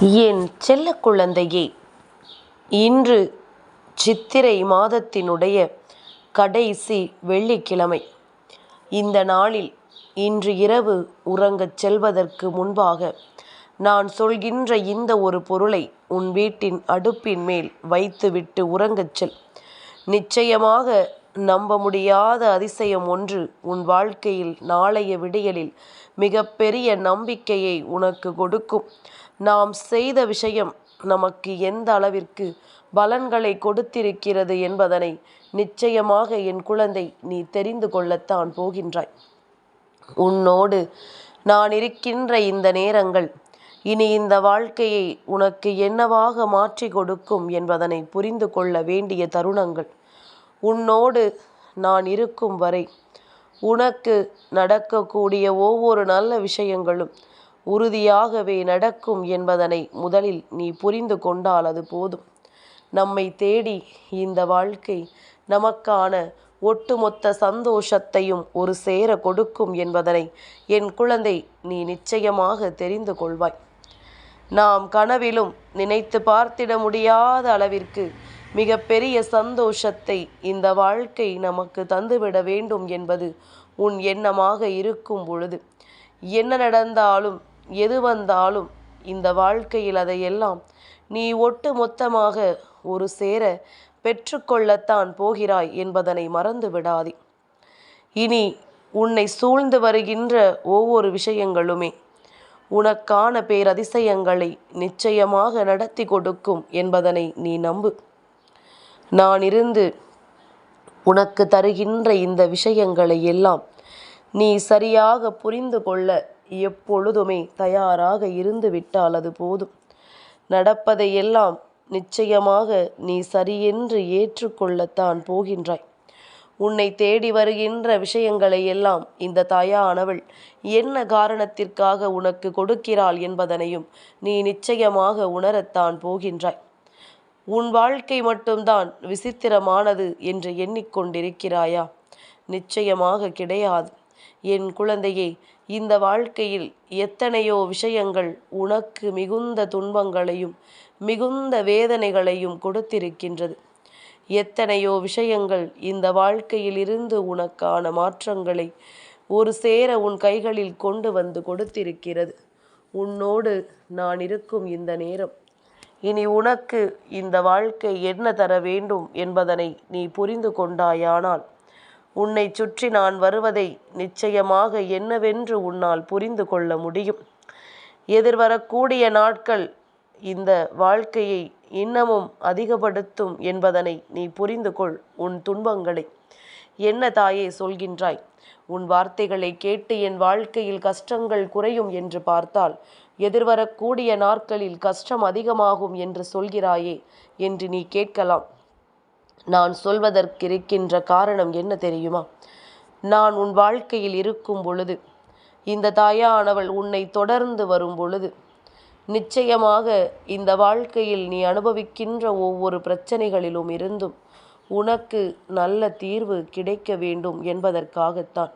என் செல்ல குழந்தையே இன்று சித்திரை மாதத்தினுடைய கடைசி வெள்ளிக்கிழமை. இந்த நாளில் இன்று இரவு உறங்கச் செல்வதற்கு முன்பாக நான் சொல்கின்ற இந்த ஒரு பொருளை உன் வீட்டின் அடுப்பின் மேல் வைத்துவிட்டு உறங்கச் செல். நிச்சயமாக நம்ப முடியாத அதிசயம் ஒன்று உன் வாழ்க்கையில் நாளைய விடியலில் மிகப்பெரிய நம்பிக்கையை உனக்கு கொடுக்கும். நாம் செய்த விஷயம் நமக்கு எந்த அளவிற்கு பலன்களை கொடுத்திருக்கிறது என்பதனை நிச்சயமாக என் குழந்தை நீ தெரிந்து கொள்ளத்தான் போகின்றாய். உன்னோடு நான் இருக்கின்ற இந்த நேரங்கள் இனி இந்த வாழ்க்கையை உனக்கு என்னவாக மாற்றி கொடுக்கும் என்பதனை புரிந்து கொள்ள வேண்டிய தருணங்கள். உன்னோடு நான் இருக்கும் வரை உனக்கு நடக்கக்கூடிய ஒவ்வொரு நல்ல விஷயங்களும் உறுதியாகவே நடக்கும் என்பதனை முதலில் நீ புரிந்து கொண்டால் அது போதும். நம்மை தேடி இந்த வாழ்க்கை நமக்கான ஒட்டுமொத்த சந்தோஷத்தையும் ஒரு சேர கொடுக்கும் என்பதனை என் குழந்தை நீ நிச்சயமாக தெரிந்து கொள்வாய். நாம் கனவிலும் நினைத்து பார்த்திட முடியாத அளவிற்கு மிகப்பெரிய சந்தோஷத்தை இந்த வாழ்க்கை நமக்கு தந்துவிட வேண்டும் என்பது உன் எண்ணமாக இருக்கும் பொழுது. என்ன நடந்தாலும் எது வந்தாலும் இந்த வாழ்க்கையில் அதையெல்லாம் நீ ஒட்டு மொத்தமாக ஒரு சேர பெற்றுக்கொள்ளத்தான் போகிறாய் என்பதனை மறந்து விடாதே. இனி உன்னை சூழ்ந்து வருகின்ற ஒவ்வொரு விஷயங்களுமே உனக்கான பேரதிசயங்களை நிச்சயமாக நடத்தி கொடுக்கும் என்பதனை நீ நம்பு. நான் இருந்து உனக்கு தருகின்ற இந்த விஷயங்களை எல்லாம் நீ சரியாக புரிந்து கொள்ள எப்பொழுதுமே தயாராக இருந்து விட்டால் அது போதும். நடப்பதை எல்லாம் நிச்சயமாக நீ சரியென்று ஏற்றுக்கொள்ளத்தான் போகின்றாய். உன்னை தேடி வருகின்ற விஷயங்களை எல்லாம் இந்த தாயானவள் என்ன காரணத்திற்காக உனக்கு கொடுக்கிறாள் என்பதனையும் நீ நிச்சயமாக உணரத்தான் போகின்றாய். உன் வாழ்க்கை மட்டும்தான் விசித்திரமானது என்று எண்ணிக்கொண்டிருக்கிறாயா? நிச்சயமாக கிடையாது. என் குழந்தையே இந்த வாழ்க்கையில் எத்தனையோ விஷயங்கள் உனக்கு மிகுந்த துன்பங்களையும் மிகுந்த வேதனைகளையும் கொடுத்திருக்கின்றது. எத்தனையோ விஷயங்கள் இந்த வாழ்க்கையிலிருந்து உனக்கான மாற்றங்களை ஒரு சேர உன் கைகளில் கொண்டு வந்து கொடுத்திருக்கிறது. உன்னோடு நான் இருக்கும் இந்த நேரம் இனி உனக்கு இந்த வாழ்க்கை என்ன தர வேண்டும் என்பதனை நீ புரிந்து கொண்டாயானால் உன்னை சுற்றி நான் வருவதை நிச்சயமாக என்னவென்று உன்னால் புரிந்து கொள்ள முடியும். எதிர்வரக்கூடிய நாட்கள் இந்த வாழ்க்கையை இன்னமும் அதிகப்படுத்தும் என்பதனை நீ புரிந்து கொள் உன் துன்பங்களை. என்ன தாயே சொல்கின்றாய்? உன் வார்த்தைகளை கேட்டு என் வாழ்க்கையில் கஷ்டங்கள் குறையும் என்று பார்த்தால் எதிர்வரக்கூடிய நாட்களில் கஷ்டம் அதிகமாகும் என்று சொல்கிறாயே என்று நீ கேட்கலாம். நான் சொல்வதற்கிருக்கின்ற காரணம் என்ன தெரியுமா? நான் உன் வாழ்க்கையில் இருக்கும் பொழுது இந்த தாயானவள் உன்னை தொடர்ந்து வரும் பொழுது நிச்சயமாக இந்த வாழ்க்கையில் நீ அனுபவிக்கின்ற ஒவ்வொரு பிரச்சனைகளிலும் இருந்தும் உனக்கு நல்ல தீர்வு கிடைக்க வேண்டும் என்பதற்காகத்தான்.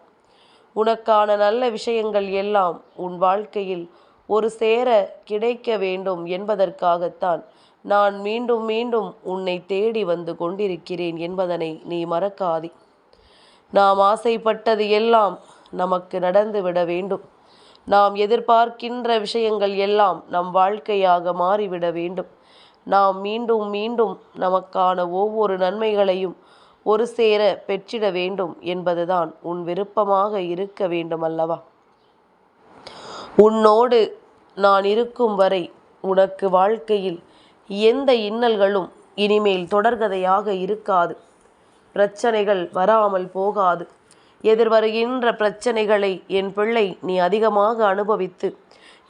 உனக்கான நல்ல விஷயங்கள் எல்லாம் உன் வாழ்க்கையில் ஒரு சேர கிடைக்க வேண்டும் என்பதற்காகத்தான் நான் மீண்டும் மீண்டும் உன்னை தேடி வந்து கொண்டிருக்கிறேன் என்பதனை நீ மறக்காதே. நாம் ஆசைப்பட்டது எல்லாம் நமக்கு நடந்துவிட வேண்டும். நாம் எதிர்பார்க்கின்ற விஷயங்கள் எல்லாம் நம் வாழ்க்கையாக மாறிவிட வேண்டும். நாம் மீண்டும் மீண்டும் நமக்கான ஒவ்வொரு நன்மைகளையும் ஒரு சேர பெற்றிட வேண்டும் என்பதுதான் உன் விருப்பமாக இருக்க வேண்டும் அல்லவா உன்னோடு நான் இருக்கும் வரை உனக்கு வாழ்க்கையில் எந்த இன்னல்களும் இனிமேல் தொடர்கதையாக இருக்காது. பிரச்சனைகள் வராமல் போகாது. எதிர்வருகின்ற பிரச்சனைகளை என் பிள்ளை நீ அதிகமாக அனுபவித்து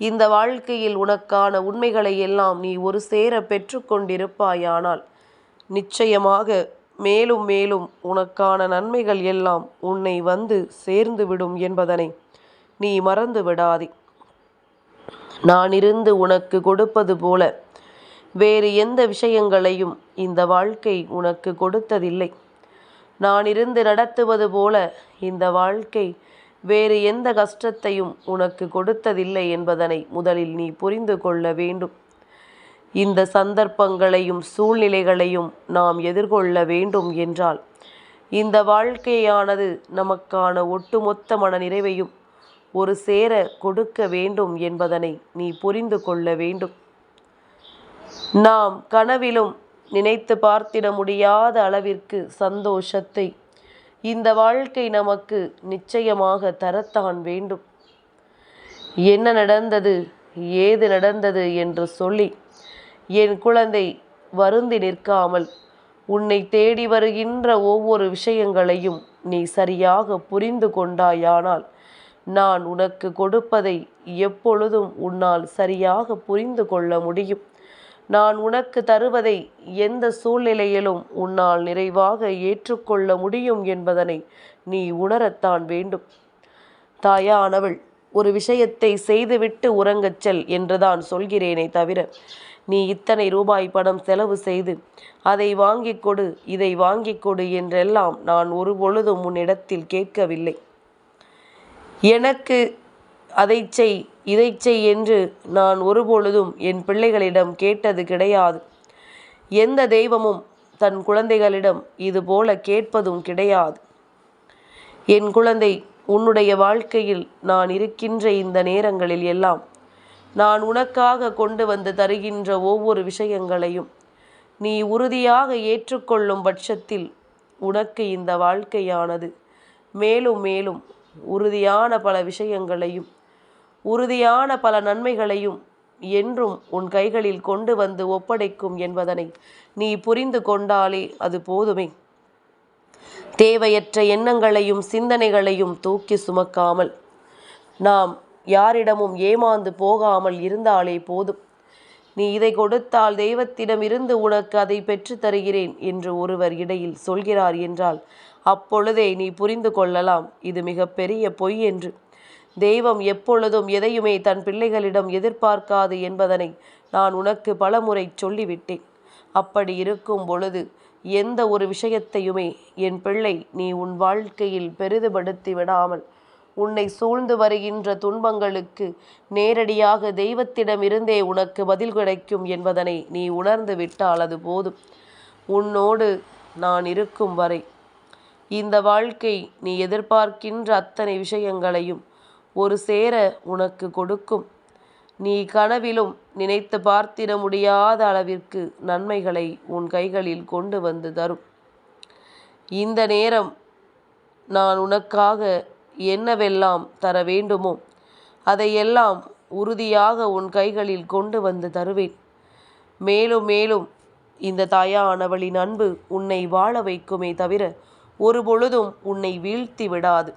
இந்த வாழ்க்கையில் உனக்கான உண்மைகளை எல்லாம் நீ ஒரு சேர பெற்றுக்கொண்டிருப்பாயானால் நிச்சயமாக மேலும் மேலும் உனக்கான நன்மைகள் எல்லாம் உன்னை வந்து சேர்ந்துவிடும் என்பதனை நீ மறந்து விடாதே நான் இருந்து உனக்கு கொடுப்பது போல. வேறு எந்த விஷயங்களையும் இந்த வாழ்க்கை உனக்கு கொடுத்ததில்லை. நான் இருந்து நடத்துவது போல இந்த வாழ்க்கை வேறு எந்த கஷ்டத்தையும் உனக்கு கொடுத்ததில்லை என்பதனை முதலில் நீ புரிந்து கொள்ள வேண்டும். இந்த சந்தர்ப்பங்களையும் சூழ்நிலைகளையும் நாம் எதிர்கொள்ள வேண்டும் என்றால் இந்த வாழ்க்கையானது நமக்கான ஒட்டுமொத்த மன நிறைவையும் ஒரு சேர கொடுக்க வேண்டும் என்பதனை நீ புரிந்து கொள்ள வேண்டும். நாம் கனவிலும் நினைத்து பார்த்திட முடியாத அளவிற்கு சந்தோஷத்தை இந்த வாழ்க்கை நமக்கு நிச்சயமாக தரத்தான் வேண்டும். என்ன நடந்தது ஏது நடந்தது என்று சொல்லி என் குழந்தை வருந்தி நிற்காமல் உன்னை தேடி வருகின்ற ஒவ்வொரு விஷயங்களையும் நீ சரியாக புரிந்து கொண்டாயானால் நான் உனக்கு கொடுப்பதை எப்பொழுதும் உன்னால் சரியாக புரிந்து கொள்ள முடியும். நான் உனக்கு தருவதை எந்த சூழ்நிலையிலும் உன்னால் நிறைவாக ஏற்றுக்கொள்ள முடியும் என்பதனை நீ உணரத்தான் வேண்டும். தாயானவள் ஒரு விஷயத்தை செய்துவிட்டு உறங்கச் செல் என்றுதான் சொல்கிறேனே தவிர நீ இத்தனை ரூபாய் பணம் செலவு செய்து அதை வாங்கிக் கொடு இதை வாங்கிக் கொடு என்றெல்லாம் நான் ஒரு பொழுதும் உன்னிடத்தில் கேட்கவில்லை. எனக்கு அதை செய் இதை செய் என்று நான் ஒருபொழுதும் என் பிள்ளைகளிடம் கேட்டது கிடையாது. எந்த தெய்வமும் தன் குழந்தைகளிடம் இது போல கேட்பதும் கிடையாது. என் குழந்தை உன்னுடைய வாழ்க்கையில் நான் இருக்கின்ற இந்த நேரங்களில் எல்லாம் நான் உனக்காக கொண்டு வந்து தருகின்ற ஒவ்வொரு விஷயங்களையும் நீ உறுதியாக ஏற்றுக்கொள்ளும் பட்சத்தில் உனக்கு இந்த வாழ்க்கையானது மேலும் மேலும் உறுதியான பல விஷயங்களையும் உறுதியான பல நன்மைகளையும் என்றும் உன் கைகளில் கொண்டு வந்து ஒப்படைக்கும் என்பதனை நீ புரிந்து கொண்டாலே அது போதுமே. தேவையற்ற எண்ணங்களையும் சிந்தனைகளையும் தூக்கி சுமக்காமல் நாம் யாரிடமும் ஏமாந்து போகாமல் இருந்தாலே போதும். நீ இதை கொடுத்தால் தெய்வத்திடம் இருந்து உனக்கு அதை பெற்று தருகிறேன் என்று ஒருவர் இடையில் சொல்கிறார் என்றால் அப்பொழுதே நீ புரிந்து கொள்ளலாம். இது மிகப்பெரிய பொய் என்று. தெய்வம் எப்பொழுதும் எதையுமே தன் பிள்ளைகளிடம் எதிர்பார்க்காது என்பதனை நான் உனக்கு பலமுறை சொல்லிவிட்டேன். அப்படி இருக்கும் பொழுது எந்த ஒரு விஷயத்தையுமே என் பிள்ளை நீ உன் வாழ்க்கையில் பெரிதுபடுத்தி விடாமல் உன்னை சூழ்ந்து வருகின்ற துன்பங்களுக்கு நேரடியாக தெய்வத்திடமிருந்தே உனக்கு பதில் கிடைக்கும் என்பதனை நீ உணர்ந்து விட்டால் அது போதும். உன்னோடு நான் இருக்கும் வரை இந்த வாழ்க்கை நீ எதிர்பார்க்கின்ற அத்தனை விஷயங்களையும் ஒரு சேர உனக்கு கொடுக்கும். நீ கனவிலும் நினைத்து பார்த்திட முடியாத அளவிற்கு நன்மைகளை உன் கைகளில் கொண்டு வந்து தரும். இந்த நேரம் நான் உனக்காக என்னவெல்லாம் தர வேண்டுமோ அதையெல்லாம் உறுதியாக உன் கைகளில் கொண்டு வந்து தருவேன். மேலும் மேலும் இந்த தாயானவளின் அன்பு உன்னை வாழ வைக்குமே தவிர ஒரு பொழுதும் உன்னை வீழ்த்தி விடாது.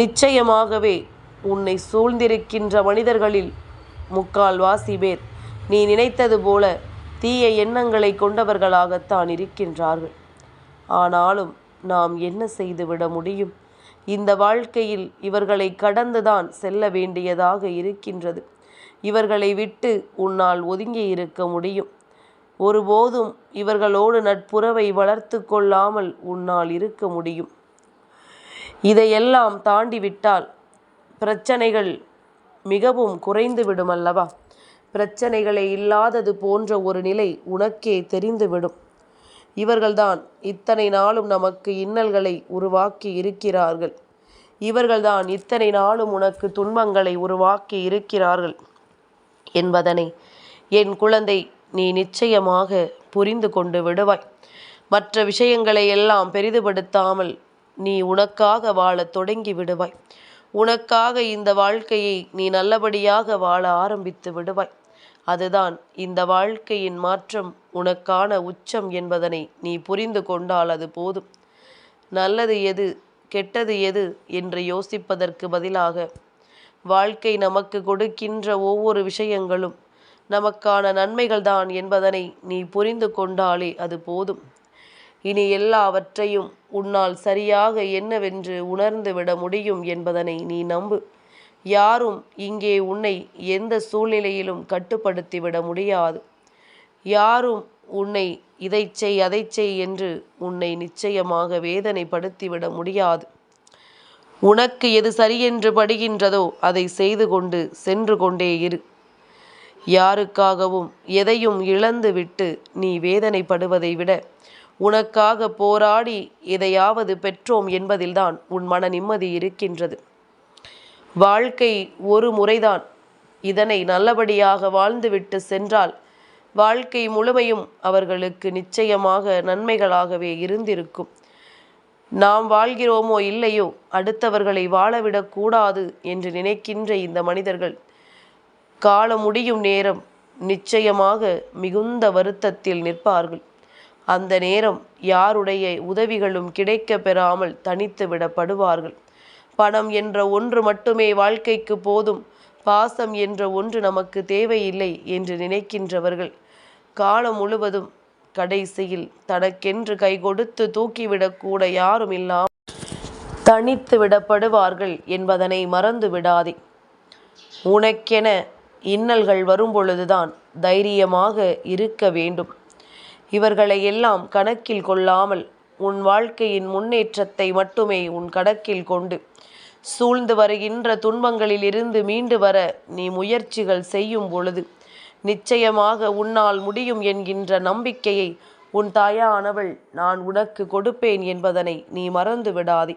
நிச்சயமாகவே உன்னை சூழ்ந்திருக்கின்ற மனிதர்களில் முக்கால் வாசி பேர் நீ நினைத்தது போல தீய எண்ணங்களை கொண்டவர்களாகத்தான் இருக்கின்றார்கள். ஆனாலும் நாம் என்ன செய்துவிட முடியும்? இந்த வாழ்க்கையில் இவர்களை கடந்துதான் செல்ல வேண்டியதாக இருக்கின்றது. இவர்களை விட்டு உன்னால் ஒதுங்கி இருக்க முடியும். ஒருபோதும் இவர்களோடு நட்புறவை வளர்த்து கொள்ளாமல் உன்னால் இருக்க முடியும். இதையெல்லாம் தாண்டிவிட்டால் பிரச்சனைகள் மிகவும் குறைந்து விடும் அல்லவா? பிரச்சனைகளே இல்லாதது போன்ற ஒரு நிலை உனக்கே தெரிந்துவிடும். இவர்கள்தான் இத்தனை நாளும் நமக்கு இன்னல்களை உருவாக்கி இருக்கிறார்கள். இவர்கள்தான் இத்தனை நாளும் உனக்கு துன்பங்களை உருவாக்கி இருக்கிறார்கள் என்பதனை என் குழந்தை நீ நிச்சயமாக புரிந்து கொண்டு விடுவாய். மற்ற விஷயங்களை எல்லாம் பெரிதுபடுத்தாமல் நீ உனக்காக வாழத் தொடங்கி விடுவாய். உனக்காக இந்த வாழ்க்கையை நீ நல்லபடியாக வாழ ஆரம்பித்து விடுவாய். அதுதான் இந்த வாழ்க்கையின் மாற்றம் உனக்கான உச்சம் என்பதனை நீ புரிந்து கொண்டால் அது போதும். நல்லது எது கெட்டது எது என்று யோசிப்பதற்கு பதிலாக வாழ்க்கை நமக்கு கொடுக்கின்ற ஒவ்வொரு விஷயங்களும் நமக்கான நன்மைகள்தான் என்பதனை நீ புரிந்து கொண்டாலே அது போதும். இனி எல்லாவற்றையும் உன்னால் சரியாக என்னவென்று உணர்ந்து விட முடியும் என்பதனை நீ நம்பு. யாரும் இங்கே உன்னை எந்த சூழ்நிலையிலும் கட்டுப்படுத்திவிட முடியாது. யாரும் உன்னை இதை செய் அதை செய் என்று உன்னை நிச்சயமாக வேதனைப்படுத்திவிட முடியாது. உனக்கு எது சரியென்று படுகின்றதோ அதை செய்து கொண்டு சென்று கொண்டே இரு. யாருக்காகவும் எதையும் இழந்துவிட்டு நீ வேதனைப்படுவதை விட உனக்காக போராடி எதையாவது பெற்றோம் என்பதில்தான் உன் மன நிம்மதி இருக்கின்றது. வாழ்க்கை ஒரு முறைதான். இதனை நல்லபடியாக வாழ்ந்துவிட்டு சென்றால் வாழ்க்கை முழுமையும் அவர்களுக்கு நிச்சயமாக நன்மைகளாகவே இருந்திருக்கும். நாம் வாழ்கிறோமோ இல்லையோ அடுத்தவர்களை வாழவிடக்கூடாது என்று நினைக்கின்ற இந்த மனிதர்கள் காலம் முடியும் நேரம் நிச்சயமாக மிகுந்த வருத்தத்தில் நிற்பார்கள். அந்த நேரம் யாருடைய உதவிகளும் கிடைக்க பெறாமல் தனித்து விடப்படுவார்கள். பணம் என்ற ஒன்று மட்டுமே வாழ்க்கைக்கு போதும். பாசம் என்ற ஒன்று நமக்கு தேவையில்லை என்று நினைக்கின்றவர்கள். காலம் முழுவதும் கடைசியில் தனக்கென்று கை கொடுத்து தூக்கிவிடக்கூட யாரும் இல்லாமல் தனித்து விடப்படுவார்கள் என்பதனை மறந்து விடாதே. உனக்கென இன்னல்கள் வரும்பொழுதுதான் தைரியமாக இருக்க வேண்டும். இவர்களை எல்லாம் கணக்கில் கொள்ளாமல் உன் வாழ்க்கையின் முன்னேற்றத்தை மட்டுமே உன் கணக்கில் கொண்டு சூழ்ந்து வருகின்ற துன்பங்களிலிருந்து மீண்டு வர நீ முயற்சிகள் செய்யும் பொழுது நிச்சயமாக உன்னால் முடியும் என்கின்ற நம்பிக்கையை உன் தாயானவள் நான் உனக்கு கொடுப்பேன் என்பதனை நீ மறந்து விடாதே.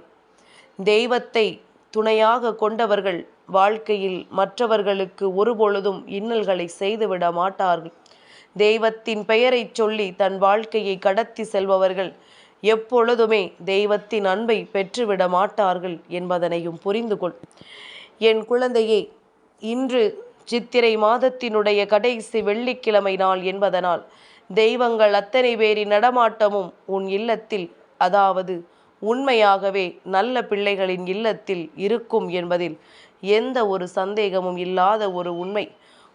தெய்வத்தை துணையாக கொண்டவர்கள் வாழ்க்கையில் மற்றவர்களுக்கு ஒருபொழுதும் இன்னல்களை செய்துவிட மாட்டார்கள். தெய்வத்தின் பெயரைச் சொல்லி தன் வாழ்க்கையை கடத்தி செல்பவர்கள் எப்பொழுதுமே தெய்வத்தின் அன்பை பெற்றுவிட மாட்டார்கள் என்பதனையும் புரிந்து கொள். என் குழந்தையே இன்று சித்திரை மாதத்தினுடைய கடைசி வெள்ளிக்கிழமை நாள் என்பதனால் தெய்வங்கள் அத்தனை பேரின் நடமாட்டமும் உன் இல்லத்தில் அதாவது உண்மையாகவே நல்ல பிள்ளைகளின் இல்லத்தில் இருக்கும் என்பதில் எந்த ஒரு சந்தேகமும் இல்லாத ஒரு உண்மை.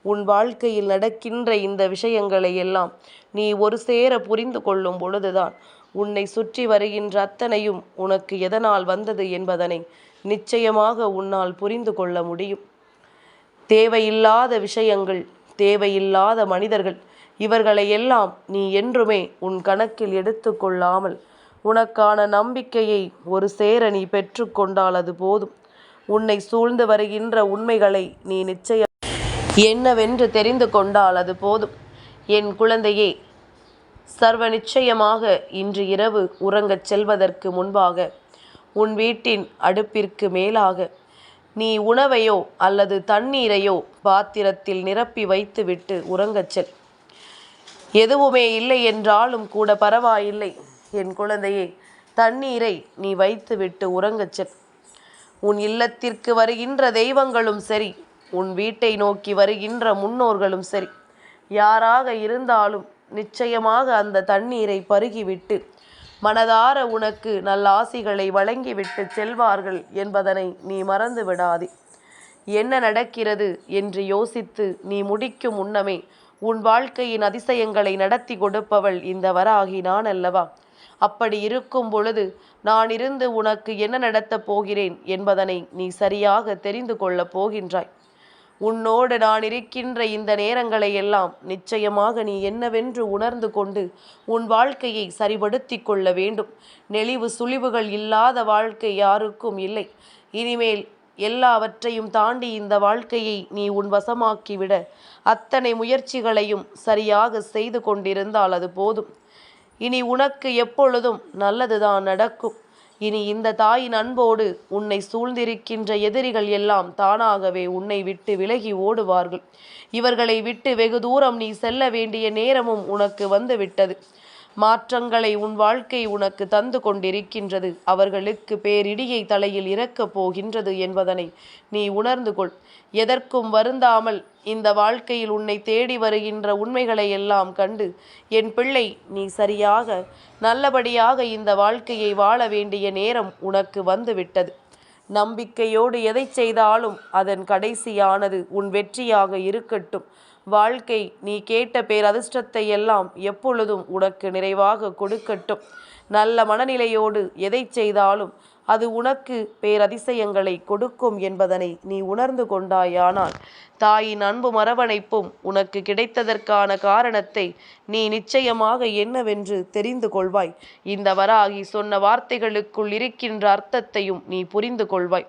உன் வாழ்க்கையில் நடக்கின்ற இந்த விஷயங்களை எல்லாம் நீ ஒரு சேர புரிந்து கொள்ளும் பொழுதுதான் உன்னை சுற்றி வருகின்ற அத்தனையும் உனக்கு எதனால் வந்தது என்பதனை நிச்சயமாக உன்னால் புரிந்து கொள்ள முடியும். தேவையில்லாத விஷயங்கள் தேவையில்லாத மனிதர்கள் இவர்களை எல்லாம் நீ என்றுமே உன் கணக்கில் எடுத்துக்கொள்ளாமல் உனக்கான நம்பிக்கையை ஒரு சேர நீ பெற்றுக்கொண்டால் அது போதும். உன்னை சூழ்ந்து வருகின்ற உண்மைகளை நீ நிச்சயம் என்னவென்று தெரிந்து கொண்டால் அது போதும். என் குழந்தையே சர்வ நிச்சயமாக இன்று இரவு உறங்கச் செல்வதற்கு முன்பாக உன் வீட்டின் அடுப்பிற்கு மேலாக நீ உணவையோ அல்லது தண்ணீரையோ பாத்திரத்தில் நிரப்பி வைத்துவிட்டு உறங்கச் செல். எதுவுமே இல்லை என்றாலும் கூட பரவாயில்லை. என் குழந்தையே தண்ணீரை நீ வைத்துவிட்டு உறங்கச் செல். உன் இல்லத்திற்கு வருகின்ற தெய்வங்களும் சரி உன் வீட்டை நோக்கி வருகின்ற முன்னோர்களும் சரி யாராக இருந்தாலும் நிச்சயமாக அந்த தண்ணீரை பருகிவிட்டு மனதார உனக்கு நல்ல ஆசிகளை வழங்கிவிட்டு செல்வார்கள் என்பதனை நீ மறந்து விடாதே. என்ன நடக்கிறது என்று யோசித்து நீ முடிக்கும் முன்னமே உன் வாழ்க்கையின் அதிசயங்களை நடத்தி கொடுப்பவள் இந்த வராகி நான் அல்லவா அப்படி இருக்கும் பொழுது நான் இருந்து உனக்கு என்ன நடத்தப் போகிறேன் என்பதனை நீ சரியாக தெரிந்து கொள்ளப் போகின்றாய். உன்னோடு நான் இருக்கின்ற இந்த நேரங்களை எல்லாம் நிச்சயமாக நீ என்னவென்று உணர்ந்து கொண்டு உன் வாழ்க்கையை சரிபடுத்தி கொள்ள வேண்டும். நெளிவு சுழிவுகள் இல்லாத வாழ்க்கை யாருக்கும் இல்லை. இனிமேல் எல்லாவற்றையும் தாண்டி இந்த வாழ்க்கையை நீ உன் வசமாக்கிவிட அத்தனை முயற்சிகளையும் சரியாக செய்து கொண்டிருந்தால் அது போதும். இனி உனக்கு எப்பொழுதும் நல்லதுதான் நடக்கும். இனி இந்த தாயின் அன்போடு உன்னை சூழ்ந்திருக்கின்ற எதிரிகள் எல்லாம் தானாகவே உன்னை விட்டு விலகி ஓடுவார்கள். இவர்களை விட்டு வெகு தூரம் நீ செல்ல வேண்டிய நேரமும் உனக்கு வந்து விட்டது மாற்றங்களை உன் வாழ்க்கை உனக்கு தந்து கொண்டிருக்கின்றது. அவர்களுக்கு பேரிடியை தலையில் இறக்கப் போகின்றது என்பதனை நீ உணர்ந்து கொள். எதற்கும் வருந்தாமல் இந்த வாழ்க்கையில் உன்னை தேடி வருகின்ற உண்மைகளை எல்லாம் கண்டு என் பிள்ளை நீ சரியாக நல்லபடியாக இந்த வாழ்க்கையை வாழ வேண்டிய நேரம் உனக்கு வந்துவிட்டது. நம்பிக்கையோடு எதை செய்தாலும் அதன் கடைசியானது உன் வெற்றியாக இருக்கட்டும். வாழ்க்கை நீ கேட்ட பேரதிர்ஷ்டத்தை எல்லாம் எப்பொழுதும் உனக்கு நிறைவாக கொடுக்கட்டும். நல்ல மனநிலையோடு எதை செய்தாலும் அது உனக்கு பேரதிசயங்களை கொடுக்கும் என்பதனை நீ உணர்ந்து கொண்டாயானால் தாயின் அன்பு மரவணைப்பும் உனக்கு கிடைத்ததற்கான காரணத்தை நீ நிச்சயமாக என்னவென்று தெரிந்து கொள்வாய். இந்த வராகி சொன்ன வார்த்தைகளுக்குள் இருக்கின்ற அர்த்தத்தையும் நீ புரிந்து கொள்வாய்.